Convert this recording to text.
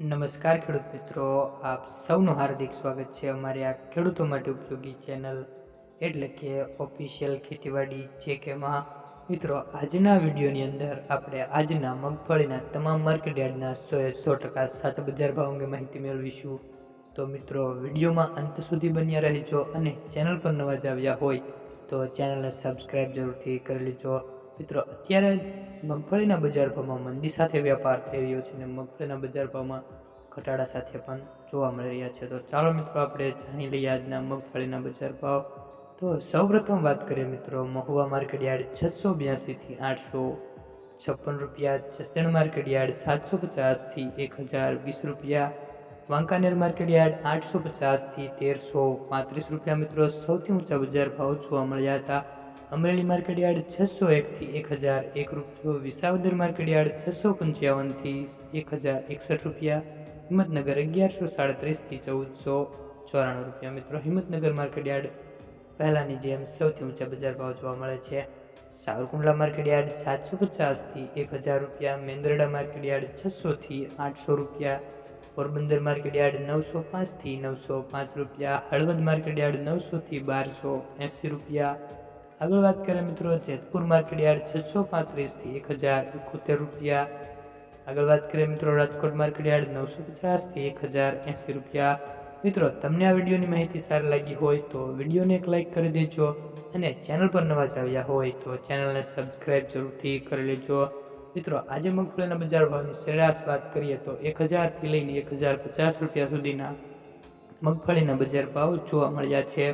નમસ્કાર ખેડૂત મિત્રો, આપ સૌનું હાર્દિક સ્વાગત છે અમારી આ ખેડૂતો માટે ઉપયોગી ચેનલ એટલે કે ઓફિશિયલ ખેતીવાડી જે કેમાં મિત્રો, આજના વિડીયોની અંદર આપણે આજના મગફળીના તમામ માર્કેટ યાર્ડના એ સો ટકા સાચા બજાર ભાવ અંગે માહિતી મેળવીશું. તો મિત્રો, વિડીયોમાં અંત સુધી બન્યા રહેજો અને ચેનલ પર નવા જ આવ્યા હોય તો ચેનલને સબસ્ક્રાઈબ જરૂરથી કરી લેજો. મિત્રો, અત્યારે મગફળીના બજાર ભાવમાં મંદી સાથે વ્યાપાર થઈ રહ્યો છે અને મગફળીના બજાર ભાવમાં ઘટાડા સાથે પણ જોવા મળી રહ્યા છે. તો ચાલો મિત્રો, આપણે જાણી લઈએ આજના મગફળીના બજાર ભાવ. તો સૌપ્રથમ વાત કરીએ મિત્રો, મહુવા માર્કેટ યાર્ડ છસો બ્યાસીથી આઠસો છપ્પન રૂપિયા, જસદણ માર્કેટ યાર્ડ સાતસો પચાસથી એક હજાર વીસ રૂપિયા, વાંકાનેર માર્કેટ યાર્ડ આઠસો પચાસથી તેરસો પાંત્રીસ રૂપિયા મિત્રો. સૌથી ઊંચા બજાર ભાવ જોવા મળ્યા હતા અમરેલી માર્કેટ યાર્ડ છસો એકથી એક હજાર, એક રૂપિયો વિસાવદર માર્કેટ યાર્ડ છસો પંચાવનથી એક હજાર એકસઠ રૂપિયા, હિંમતનગર અગિયારસો સાડત્રીસથી ચૌદસો ચોરાણું રૂપિયા. મિત્રો, હિંમતનગર માર્કેટ યાર્ડ પહેલાંની જેમ સૌથી ઊંચા બજાર ભાવ જોવા મળે છે. સાવરકુંડલા માર્કેટ યાર્ડ સાતસો પચાસથી એક હજાર રૂપિયા, મેંદરડા માર્કેટ યાર્ડ છસોથી આઠસો રૂપિયા, પોરબંદર માર્કેટ યાર્ડ નવસો પાંચથી નવસો પાંચ રૂપિયા, હળવદ માર્કેટ યાર્ડ નવસોથી બારસો એંસી રૂપિયા આગળ વાત કરીએ મિત્રો જેતપુર માર્કેટ યાર્ડ છસો પાંત્રીસથી એક હજાર એકોતેર રૂપિયા. આગળ વાત કરીએ મિત્રો રાજકોટ માર્કેટ યાર્ડ નવસો પચાસથી એક હજાર એંસી રૂપિયા. મિત્રો, તમને આ વિડીયોની માહિતી સારી લાગી હોય તો વિડીયોને એક લાઇક કરી દેજો અને ચેનલ પર નવા જ આવ્યા હોય તો ચેનલને સબસ્ક્રાઈબ જરૂરથી કરી લેજો. મિત્રો, આજે મગફળીના બજાર ભાવની સરેરાશ વાત કરીએ તો એક હજારથી લઈને એક હજાર પચાસ રૂપિયા સુધીના મગફળીના બજાર ભાવ જોવા મળ્યા છે.